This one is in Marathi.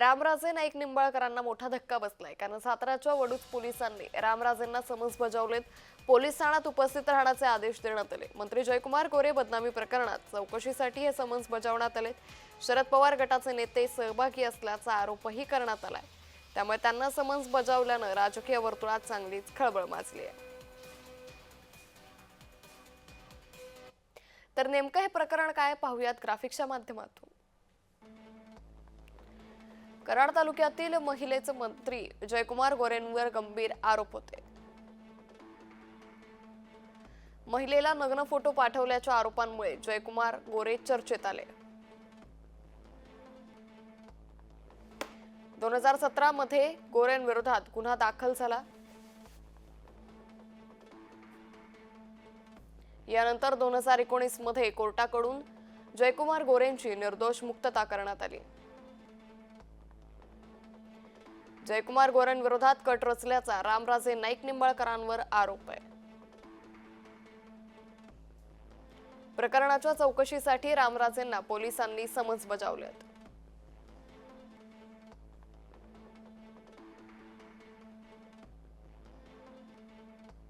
रामराजे नाईक निंबाळकरांना मोठा धक्का बसलाय. कारण साताराच्या वडूज पोलिसांनी रामराजेंना समन्स बजावलेत. पोलीस ठाण्यात उपस्थित राहण्याचे आदेश देण्यात आले. मंत्री जयकुमार गोरे बदनामी प्रकरणात चौकशीसाठी हे समन्स बजावण्यात आले शरद पवार गटाचे नेते सहभागी असल्याचा आरोपही करण्यात आलाय. त्यामुळे त्यांना समन्स बजावल्यानं राजकीय वर्तुळात चांगलीच खळबळ माजली आहे. तर नेमकं हे प्रकरण काय पाहूयात ग्राफिक्सच्या माध्यमातून. कराड तालुक्यातील महिलेचे मंत्री जयकुमार गोरेंवर गंभीर आरोप होते. महिलेला नग्न फोटो पाठवल्याच्या आरोपांमुळे जयकुमार गोरे चर्चेत आले. दोन हजार सतरा मध्ये गोरेंविरोधात गुन्हा दाखल झाला. यानंतर दोन हजार एकोणीसमध्ये कोर्टाकडून जयकुमार गोरेंची निर्दोष मुक्तता करण्यात आली. जयकुमार गोरेंविरोधात कट रचल्याचा रामराजे नाईक निंबाळकरांवर आरोप आहे. प्रकरणाच्या चौकशीसाठी रामराजेंना पोलिसांनी समन्स बजावल्यात